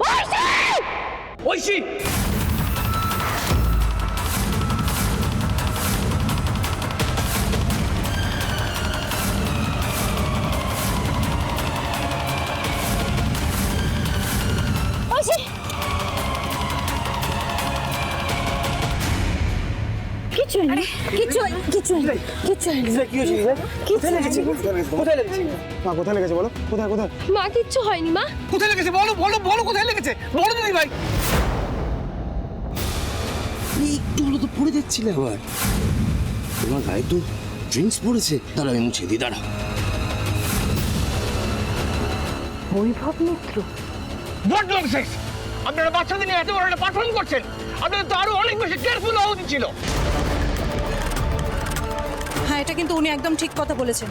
ঐশী ঐশী কিচ্ছু হয়নি। কিচ্ছু কিচ্ছু হয়নি কিচ্ছু হয়নি কি হয়েছে কিচ্ছু হয়নি। কোথায় লেগেছে? মা কোথায় লেগেছে বলো? কোথায় কোথায়? মা কিচ্ছু হয়নি মা। কোথায় লেগেছে? বলো বলো বলো কোথায় লেগেছে? বলো দিদি ভাই একটু হলো তো পড়ে যাচ্ছিলে আবার। তোমার গায়ে তো ড্রিঙ্কস পড়েছে। দাঁড়া আমি মুছে দিই দাঁড়া বৈভব মিত্র। আপনারা বাচ্চাদের নিয়ে এত বড় একটা পারফর্ম করছেন। আপনাদের তো আরও অনেক বেশি কেয়ারফুল হওয়া উচিত ছিল। হ্যাঁ এটা কিন্তু উনি একদম ঠিক কথা বলেছেন।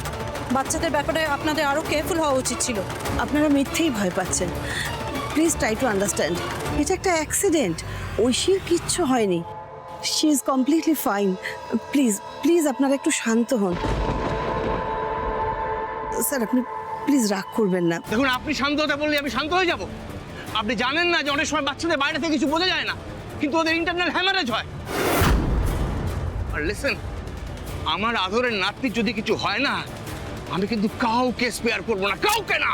বাচ্চাদের ব্যাপারে আপনাদের আরও কেয়ারফুল হওয়া উচিত ছিল। আপনারা মিথ্যেই ভয় পাচ্ছেন। প্লিজ ট্রাই টু আন্ডারস্ট্যান্ড এটা একটা অ্যাক্সিডেন্ট ঐশীর কিচ্ছু হয়নি। She is completely fine please please আপনারা একটু শান্ত হন। স্যার আপনি প্লিজ রাগ করবেন না। দেখুন আপনি শান্ত হতে বললে আমি শান্ত হয়ে যাব। আপনি জানেন না যে অনেক সময় বাচ্চাদের বাইরে থেকে কিছু বোঝা যায় না কিন্তু ওদের ইন্টারনাল হ্যামারেজ হয়। আর লিসেন আমার আদরের নাতনির যদি কিছু হয় না, আমি কিন্তু কাউকে স্পেয়ার করব না, কাউকে না!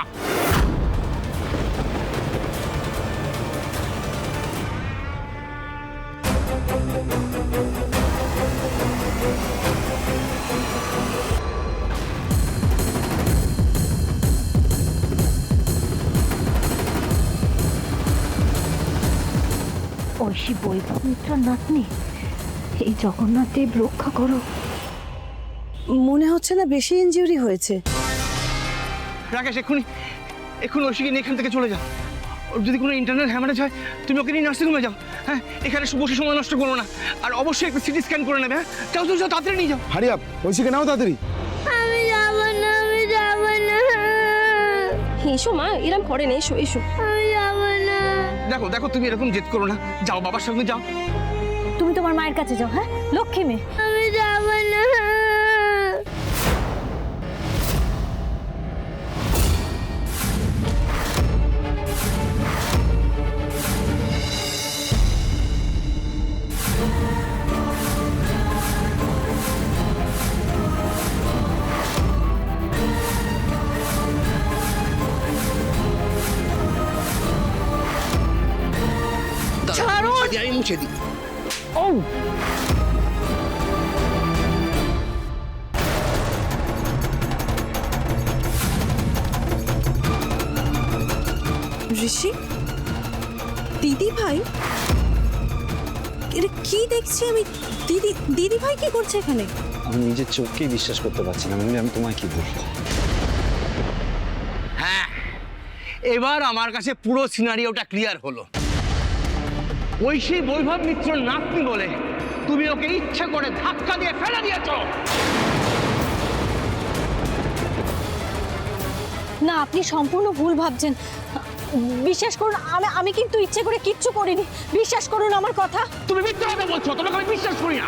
ঐশী বৈভব মিত্র নাতনি, এই জগন্নাথ দেব রক্ষা করো। মনে হচ্ছে না বেশি ইনজিউরি হয়েছে। রাকেশ এক্ষুনি এক্ষুনি ঐশীকে নিয়ে এখান থেকে চলে যাও। ওর যদি কোনো ইন্টারনাল হ্যামারেজ হয় তুমি ওকে নিয়ে নার্সিংহোমে যাও। হ্যাঁ এখানে বসে সময় নষ্ট করো না। আর অবশ্যই একটা সিটি স্ক্যান করে নেবে হ্যাঁ? যাও যাও যাও তাড়াতাড়ি নিয়ে যাও। হারি আপ ঐশীকে নাও তাড়াতাড়ি। আমি যাব না আমি যাব না। এসো মা এরম করে না এসো এসো। আমি যাব না। দেখো দেখো তুমি এরকম জেদ করো না। যাও বাবার সঙ্গে যাও। তুমি তোমার মায়ের কাছে যাও হ্যাঁ? লক্ষ্মী মেয়ে। দিই, আমি মুছে দিই ঋষি? দিদি ভাই? এটা কি দেখছি আমি? দিদি দিদি ভাই কি করছে এখানে? আমি নিজের চোখকেই বিশ্বাস করতে পারছি না আমি আমি তোমায় কি বলব? হ্যাঁ এবার আমার কাছে পুরো সিনারিওটা ক্লিয়ার হলো। ওই সেই বৈভব মিত্র নাতনি বলে। তুমি ওকে ইচ্ছা করে ধাক্কা দিয়ে ফেলে দিয়েছ। না আপনি সম্পূর্ণ ভুল ভাবছেন। বিশ্বাস করুন আমি আমি কিন্তু ইচ্ছে করে কিচ্ছু করিনি। বিশ্বাস করুন আমার কথা। তুমি মিথ্যা কথা বলছো তোমাকে আমি বিশ্বাস করি না।